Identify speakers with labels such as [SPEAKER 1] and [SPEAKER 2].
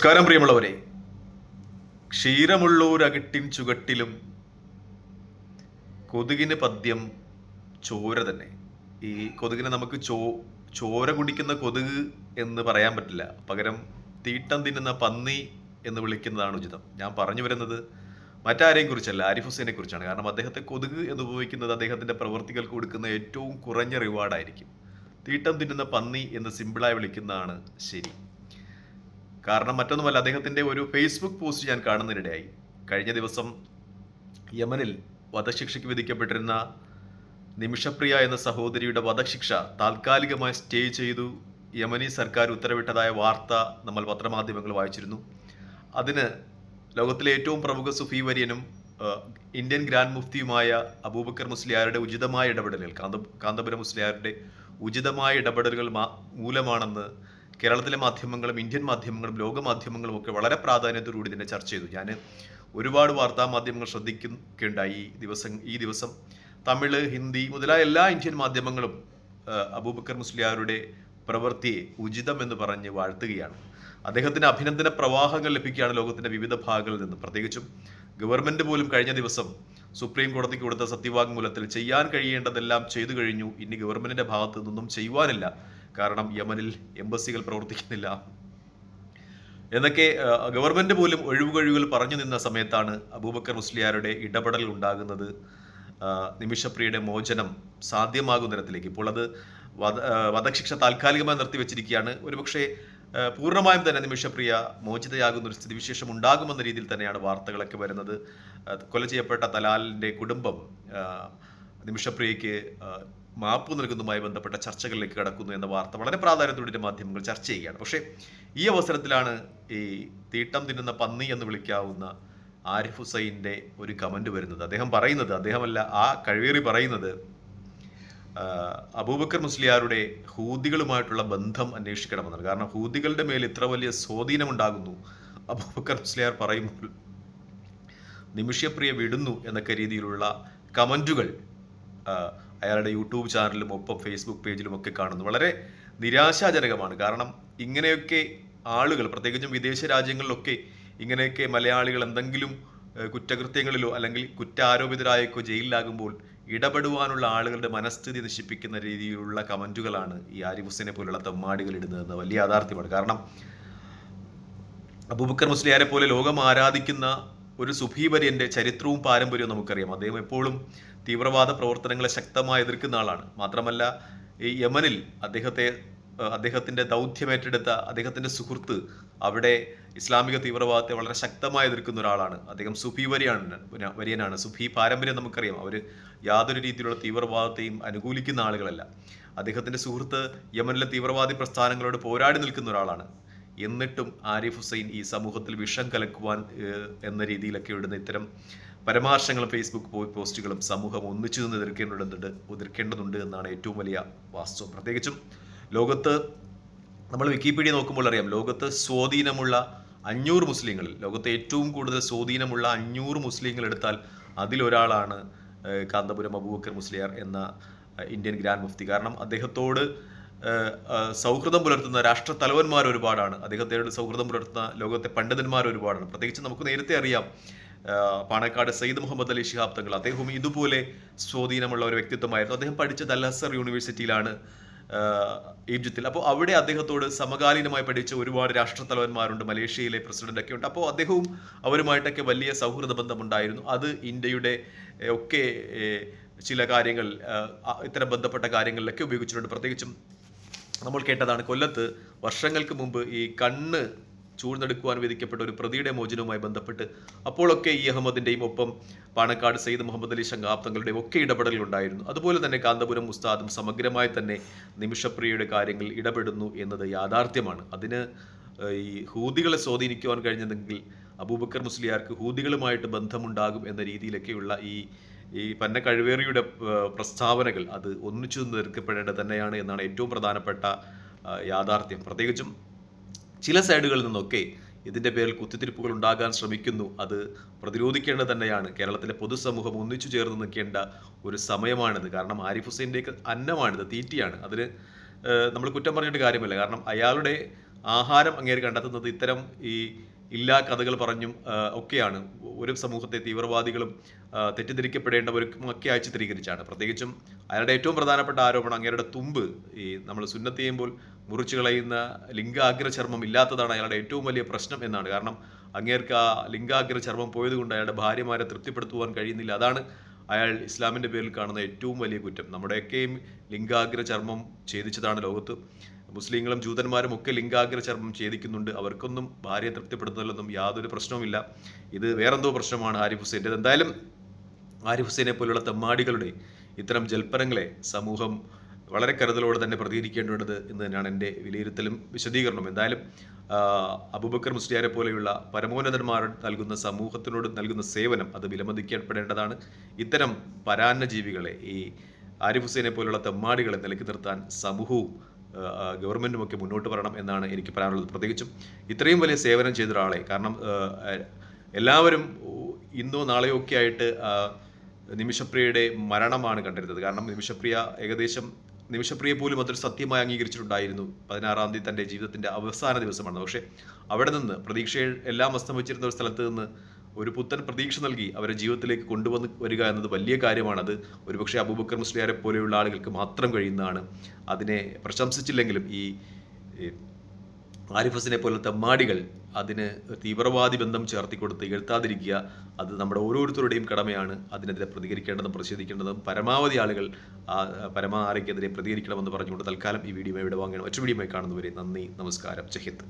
[SPEAKER 1] നമസ്കാരം പ്രിയമുള്ളവരെ. ക്ഷീരമുള്ളൂരകിട്ടിൻ ചുകട്ടിലും കൊതുകിന് പദ്യം ചോര തന്നെ. ഈ കൊതുകിനെ നമുക്ക് ചോ ചോര കുടിക്കുന്ന കൊതുക് എന്ന് പറയാൻ പറ്റില്ല. പകരം തീട്ടം തിന്നുന്ന പന്നി എന്ന് വിളിക്കുന്നതാണ് ഉചിതം. ഞാൻ പറഞ്ഞു വരുന്നത് മറ്റാരെയും കുറിച്ചല്ല ആരിഫ് ഹുസൈനെ കുറിച്ചാണ്. കാരണം അദ്ദേഹത്തെ കൊതുക് എന്ന് ഉപയോഗിക്കുന്നത് അദ്ദേഹത്തിന്റെ പ്രവൃത്തികൾക്ക് കൊടുക്കുന്ന ഏറ്റവും കുറഞ്ഞ റിവാർഡായിരിക്കും തീട്ടം തിന്നുന്ന പന്നി എന്ന് സിമ്പിളായി വിളിക്കുന്നതാണ് ശരി. കാരണം മറ്റൊന്നുമല്ല അദ്ദേഹത്തിന്റെ ഒരു ഫേസ്ബുക്ക് പോസ്റ്റ് ഞാൻ കാണുന്നതിനിടയായി. കഴിഞ്ഞ ദിവസം യമനിൽ വധശിക്ഷയ്ക്ക് വിധിക്കപ്പെട്ടിരുന്ന നിമിഷപ്രിയ എന്ന സഹോദരിയുടെ വധശിക്ഷ താൽക്കാലികമായി സ്റ്റേ ചെയ്തു. യമനി സർക്കാർ ഉത്തരവിട്ടതായ വാർത്ത നമ്മൾ പത്രമാധ്യമങ്ങൾ വായിച്ചിരുന്നു. അതിന് ലോകത്തിലെ ഏറ്റവും പ്രമുഖ സുഫി വര്യനും ഇന്ത്യൻ ഗ്രാൻഡ് മുഫ്തിയുമായ അബൂബക്കർ മുസ്ലിയാരുടെ ഉചിതമായ ഇടപെടലുകൾ കാന്ത കാന്തപുരം മുസ്ലിയാരുടെ ഉചിതമായ ഇടപെടലുകൾ മൂലമാണെന്ന് കേരളത്തിലെ മാധ്യമങ്ങളും ഇന്ത്യൻ മാധ്യമങ്ങളും ലോക മാധ്യമങ്ങളും ഒക്കെ വളരെ പ്രാധാന്യത്തോടുകൂടി ഇതിനെ ചർച്ച ചെയ്തു. ഞാൻ ഒരുപാട് വാർത്താ മാധ്യമങ്ങൾ ശ്രദ്ധിക്കുകയുണ്ടായി ഈ ദിവസം ഈ ദിവസം. തമിഴ് ഹിന്ദി മുതലായ എല്ലാ ഇന്ത്യൻ മാധ്യമങ്ങളും അബൂബക്കർ മുസ്ലിയാരുടെ പ്രവൃത്തിയെ ഉചിതം എന്ന് പറഞ്ഞ് വാഴ്ത്തുകയാണ്. അദ്ദേഹത്തിന് അഭിനന്ദന പ്രവാഹങ്ങൾ ലഭിക്കുകയാണ് ലോകത്തിന്റെ വിവിധ ഭാഗങ്ങളിൽ നിന്ന്. പ്രത്യേകിച്ചും ഗവൺമെന്റ് പോലും കഴിഞ്ഞ ദിവസം സുപ്രീം കോടതിക്ക് കൊടുത്ത സത്യവാങ്മൂലത്തിൽ ചെയ്യാൻ കഴിയേണ്ടതെല്ലാം ചെയ്തു കഴിഞ്ഞു. ഇനി ഗവൺമെന്റിന്റെ ഭാഗത്ത് നിന്നൊന്നും ചെയ്യുവാനില്ല. കാരണം യമനിൽ എംബസികൾ പ്രവർത്തിക്കുന്നില്ല. എന്നൊക്കെ ഗവൺമെന്റ് പോലും ഒഴിവുകഴിവുകൾ പറഞ്ഞു നിന്ന സമയത്താണ് അബൂബക്കർ മുസ്ലിയാരുടെ ഇടപെടൽ ഉണ്ടാകുന്നത്. നിമിഷപ്രിയയുടെ മോചനം സാധ്യമാകുന്ന തരത്തിലേക്ക്. ഇപ്പോൾ അത് വധ വധശിക്ഷ താൽക്കാലികമായി നിർത്തിവെച്ചിരിക്കുകയാണ്. ഒരുപക്ഷെ പൂർണമായും തന്നെ നിമിഷപ്രിയ മോചിതയാകുന്ന ഒരു സ്ഥിതിവിശേഷം ഉണ്ടാകുമെന്ന രീതിയിൽ തന്നെയാണ് വാർത്തകളൊക്കെ വരുന്നത്. കൊല ചെയ്യപ്പെട്ട തലാലിന്റെ കുടുംബം നിമിഷപ്രിയയ്ക്ക് മാപ്പ് നൽകുന്നതുമായി ബന്ധപ്പെട്ട ചർച്ചകളിലേക്ക് കടക്കുന്നു എന്ന വാർത്ത വളരെ പ്രാധാന്യത്തോടെ മാധ്യമങ്ങൾ ചർച്ച ചെയ്യുകയാണ്. പക്ഷേ ഈ അവസരത്തിലാണ് ഈ തീട്ടം തിന്നുന്ന പന്നി എന്ന് വിളിക്കാവുന്ന ആരിഫ് ഹുസൈന്റെ ഒരു കമന്റ് വരുന്നത്. അദ്ദേഹം പറയുന്നത് അദ്ദേഹമല്ല ആ കഴിവേറി പറയുന്നത് അബൂബക്കർ മുസ്ലിയാരുടെ ഹൂദികളുമായിട്ടുള്ള ബന്ധം അന്വേഷിക്കണമെന്നാണ്. കാരണം ഹൂദികളുടെ മേൽ ഇത്ര വലിയ സ്വാധീനമുണ്ടാകുന്നു. അബൂബക്കർ മുസ്ലിയാർ പറയുമ്പോൾ നിമിഷപ്രിയ വിടുന്നു എന്നൊക്കെ രീതിയിലുള്ള കമന്റുകൾ അയാളുടെ യൂട്യൂബ് ചാനലിലും ഒപ്പം ഫേസ്ബുക്ക് പേജിലും ഒക്കെ കാണുന്നു വളരെ നിരാശാജനകമാണ്. കാരണം ഇങ്ങനെയൊക്കെ ആളുകൾ പ്രത്യേകിച്ചും വിദേശ രാജ്യങ്ങളിലൊക്കെ ഇങ്ങനെയൊക്കെ മലയാളികൾ എന്തെങ്കിലും കുറ്റകൃത്യങ്ങളിലോ അല്ലെങ്കിൽ കുറ്റാരോപിതരായേക്കോ ജയിലിലാകുമ്പോൾ ഇടപെടുവാനുള്ള ആളുകളുടെ മനസ്ഥിതി നശിപ്പിക്കുന്ന രീതിയിലുള്ള കമന്റുകളാണ് ഈ ആരിഫ് ഹുസൈനെ പോലുള്ള തെമ്മാടികൾ ഇടുന്നതെന്ന് വലിയ യാഥാർത്ഥ്യമാണ്. കാരണം അബൂബക്കർ മുസ്ലിയാരെ പോലെ ലോകം ആരാധിക്കുന്ന ഒരു സുഫീവര്യന്റെ ചരിത്രവും പാരമ്പര്യവും നമുക്കറിയാം. അദ്ദേഹം എപ്പോഴും തീവ്രവാദ പ്രവർത്തനങ്ങളെ ശക്തമായി എതിർക്കുന്ന ആളാണ്. മാത്രമല്ല ഈ യമനിൽ അദ്ദേഹത്തെ അദ്ദേഹത്തിന്റെ ദൗത്യമേറ്റെടുത്ത അദ്ദേഹത്തിന്റെ സുഹൃത്ത് അവിടെ ഇസ്ലാമിക തീവ്രവാദത്തെ വളരെ ശക്തമായി എതിർക്കുന്ന ഒരാളാണ്. അദ്ദേഹം സുഫി വരിയാണ് വരിയനാണ്. സുഫി പാരമ്പര്യം നമുക്കറിയാം. അവർ യാതൊരു രീതിയിലുള്ള തീവ്രവാദത്തെയും അനുകൂലിക്കുന്ന ആളുകളല്ല. അദ്ദേഹത്തിന്റെ സുഹൃത്ത് യമനിലെ തീവ്രവാദി പ്രസ്ഥാനങ്ങളോട് പോരാടി നിൽക്കുന്ന ഒരാളാണ്. എന്നിട്ടും ആരിഫ് ഹുസൈൻ ഈ സമൂഹത്തിൽ വിഷം കലക്കുവാൻ എന്ന രീതിയിലൊക്കെ ഇടുന്ന ഇത്തരം പരാമർശങ്ങളും ഫേസ്ബുക്ക് പോസ്റ്റുകളും സമൂഹം ഒന്നിച്ചു നിന്ന് എതിർക്കേണ്ടതുണ്ട് എതിർക്കേണ്ടതുണ്ട് എന്നാണ് ഏറ്റവും വലിയ വാസ്തവം. പ്രത്യേകിച്ചും ലോകത്ത് നമ്മൾ വിക്കിപീഡിയ നോക്കുമ്പോൾ അറിയാം ലോകത്ത് സ്വാധീനമുള്ള അഞ്ഞൂറ് മുസ്ലിങ്ങളിൽ ലോകത്തെ ഏറ്റവും കൂടുതൽ സ്വാധീനമുള്ള അഞ്ഞൂറ് മുസ്ലിങ്ങൾ എടുത്താൽ അതിലൊരാളാണ് കാന്തപുരം അബൂബക്കർ മുസ്ലിയാർ എന്ന ഇന്ത്യൻ ഗ്രാൻഡ് മുഫ്തി. കാരണം അദ്ദേഹത്തോട് സൗഹൃദം പുലർത്തുന്ന രാഷ്ട്ര തലവന്മാർ ഒരുപാടാണ്. അദ്ദേഹത്തോട് സൗഹൃദം പുലർത്തുന്ന ലോകത്തെ പണ്ഡിതന്മാർ ഒരുപാടാണ്. പ്രത്യേകിച്ച് നമുക്ക് നേരത്തെ അറിയാം പാണക്കാട് സയ്യിദ് മുഹമ്മദ് അലി ശിഹാബ് തങ്ങൾ അദ്ദേഹവും ഇതുപോലെ സ്വാധീനമുള്ള ഒരു വ്യക്തിത്വമായിരുന്നു. അദ്ദേഹം പഠിച്ച അൽ യൂണിവേഴ്സിറ്റിയിലാണ് ഈജിപ്തിൽ. അപ്പോൾ അവിടെ അദ്ദേഹത്തോട് സമകാലീനമായി പഠിച്ച ഒരുപാട് രാഷ്ട്ര തലവന്മാരുണ്ട് മലേഷ്യയിലെ പ്രസിഡന്റൊക്കെ ഉണ്ട്. അപ്പോൾ അദ്ദേഹവും അവരുമായിട്ടൊക്കെ വലിയ സൗഹൃദ ബന്ധമുണ്ടായിരുന്നു. അത് ഇന്ത്യയുടെ ഒക്കെ ചില കാര്യങ്ങൾ ഇത്തരം ബന്ധപ്പെട്ട കാര്യങ്ങളിലൊക്കെ ഉപയോഗിച്ചിട്ടുണ്ട്. പ്രത്യേകിച്ചും നമ്മൾ കേട്ടതാണ് കൊല്ലത്ത് വർഷങ്ങൾക്ക് മുമ്പ് ഈ കണ്ണ് ചൂഴ്ന്നെടുക്കുവാൻ വിധിക്കപ്പെട്ട ഒരു പ്രതിയുടെ മോചനവുമായി ബന്ധപ്പെട്ട് അപ്പോഴൊക്കെ ഈ അഹമ്മദിന്റെയും ഒപ്പം പാണക്കാട് സെയ്ദ് മുഹമ്മദ് അലി ശങ്കാബ് തങ്ങളുടെയും ഒക്കെ ഇടപെടലുകൾ ഉണ്ടായിരുന്നു. അതുപോലെ തന്നെ കാന്തപുരം ഉസ്താദും സമഗ്രമായി തന്നെ നിമിഷപ്രിയയുടെ കാര്യങ്ങൾ ഇടപെടുന്നു എന്നത് യാഥാർത്ഥ്യമാണ്. അതിന് ഈ ഹൂദികളെ സ്വാധീനിക്കുവാൻ കഴിഞ്ഞതെങ്കിൽ അബൂബക്കർ മുസ്ലിയാർക്ക് ഹൂദികളുമായിട്ട് ബന്ധമുണ്ടാകും എന്ന രീതിയിലൊക്കെയുള്ള ഈ ഈ പന്ന കഴിവേറിയുടെ പ്രസ്താവനകൾ അത് ഒന്നിച്ചു നിൽക്കപ്പെടേണ്ടത് തന്നെയാണ് എന്നാണ് ഏറ്റവും പ്രധാനപ്പെട്ട യാഥാർത്ഥ്യം. പ്രത്യേകിച്ചും ചില സൈഡുകളിൽ നിന്നൊക്കെ ഇതിന്റെ പേരിൽ കുത്തിത്തിരിപ്പുകൾ ഉണ്ടാകാൻ ശ്രമിക്കുന്നു. അത് പ്രതിരോധിക്കേണ്ടത് തന്നെയാണ്. കേരളത്തിലെ പൊതുസമൂഹം ഒന്നിച്ചു ചേർന്ന് നിൽക്കേണ്ട ഒരു സമയമാണിത്. കാരണം ആരിഫ് ഹുസൈന്റെയൊക്കെ അന്നമാണിത് തീറ്റിയാണ്. അതിന് നമ്മൾ കുറ്റം പറഞ്ഞിട്ട് കാര്യമില്ല. കാരണം അയാളുടെ ആഹാരം അങ്ങേര് കണ്ടെത്തുന്നത് ഇത്തരം ഈ ഇല്ലാ കഥകൾ പറഞ്ഞും ഒക്കെയാണ്. ഒരു സമൂഹത്തെ തീവ്രവാദികളും ആ, തെറ്റിദ്ധരിക്കപ്പെടേണ്ടവരും ഒക്കെ ആയി ചിത്രീകരിച്ചാണ്. പ്രത്യേകിച്ചും അയാളുടെ ഏറ്റവും പ്രധാനപ്പെട്ട ആരോപണം അങ്ങേരുടെ തുമ്പ്. ഈ നമ്മൾ സുന്നത്ത് ചെയ്യുമ്പോൾ മുറിച്ചു കളയുന്ന ലിംഗാഗ്ര ചർമ്മം ഇല്ലാത്തതാണ് അയാളുടെ ഏറ്റവും വലിയ പ്രശ്നം എന്നാണ്. കാരണം അങ്ങേർക്ക് ആ ലിംഗാഗ്ര ചർമ്മം പോയതുകൊണ്ട് അയാളുടെ ഭാര്യമാരെ തൃപ്തിപ്പെടുത്തുവാൻ കഴിയുന്നില്ല. അതാണ് അയാൾ ഇസ്ലാമിന്റെ പേരിൽ കാണുന്ന ഏറ്റവും വലിയ കുറ്റം. നമ്മുടെയൊക്കെയും ലിംഗാഗ്ര ചർമ്മം ഛേദിച്ചതാണ് ലോകത്ത്. മുസ്ലിങ്ങളും ജൂതന്മാരും ഒക്കെ ലിംഗാഗ്ര ചർമ്മം ഛേദിക്കുന്നുണ്ട്. അവർക്കൊന്നും ഭാര്യയെ തൃപ്തിപ്പെടുത്തുന്നതിലൊന്നും യാതൊരു പ്രശ്നവുമില്ല. ഇത് വേറെന്തോ പ്രശ്നമാണ് ആരിഫ് ഹുസൈന്റെ. എന്തായാലും ആരിഫ് ഹുസൈനെ പോലുള്ള തെമ്മാടികളുടെ ഇത്തരം ജൽപ്പനങ്ങളെ സമൂഹം വളരെ കരുതലോടെ തന്നെ പ്രതികരിക്കേണ്ടത് എന്ന് തന്നെയാണ് എന്റെ വിലയിരുത്തലും വിശദീകരണവും. എന്തായാലും അബുബക്കർ മുസ്ലിയാരെ പോലെയുള്ള പരമോന്നതന്മാർ നൽകുന്ന സമൂഹത്തിനോട് നൽകുന്ന സേവനം അത് വിലമതിക്കപ്പെടേണ്ടതാണ്. ഇത്തരം പരാന്ന ജീവികളെ ഈ ആരിഫ് ഹുസൈനെ പോലുള്ള തെമ്മാടികളെ നിലക്കി നിർത്താൻ സമൂഹവും ആ, ആ, ഗവൺമെന്റും ഒക്കെ മുന്നോട്ട് വരണം എന്നാണ് എനിക്ക് പറയാനുള്ളത്. പ്രത്യേകിച്ചും ഇത്രയും വലിയ സേവനം ചെയ്ത ഒരാളെ കാരണം എല്ലാവരും ഇന്നോ നാളെയോ ഒക്കെ ആയിട്ട് നിമിഷപ്രിയയുടെ മരണമാണ് കണ്ടിരുന്നത്. കാരണം നിമിഷപ്രിയ ഏകദേശം നിമിഷപ്രിയ പോലും അതൊരു സത്യമായി അംഗീകരിച്ചിട്ടുണ്ടായിരുന്നു. പതിനാറാം തീയതി തന്റെ ജീവിതത്തിന്റെ അവസാന ദിവസമാണ്. പക്ഷേ അവിടെ നിന്ന് പ്രതീക്ഷയിൽ എല്ലാം അസ്തമിച്ചിരുന്ന ഒരു സ്ഥലത്ത് നിന്ന് ഒരു പുത്തൻ പ്രതീക്ഷ നൽകി അവരെ ജീവിതത്തിലേക്ക് കൊണ്ടുവന്ന് വരിക എന്നത് വലിയ കാര്യമാണ് അത് ഒരുപക്ഷെ അബൂബക്കർ മുസ്ലിയാരെ പോലെയുള്ള ആളുകൾക്ക് മാത്രം കഴിയുന്നതാണ്. അതിനെ പ്രശംസിച്ചില്ലെങ്കിലും ഈ ആരിഫസിനെ പോലത്തെ മാടികൾ അതിന് തീവ്രവാദി ബന്ധം ചേർത്തി കൊടുത്ത് എഴുത്താതിരിക്കുക അത് നമ്മുടെ ഓരോരുത്തരുടെയും കടമയാണ്. അതിനെതിരെ പ്രതികരിക്കേണ്ടതും പ്രതിഷേധിക്കേണ്ടതും പരമാവധി ആളുകൾ ആ പരമാരയ്ക്കെതിരെ പ്രതികരിക്കണമെന്ന് പറഞ്ഞുകൊണ്ട് തൽക്കാലം ഈ വീഡിയോ ഇവിടെ വാങ്ങണം മറ്റു വീഡിയോ കാണുന്നവരെ നന്ദി നമസ്കാരം. ജഹിന്ദ്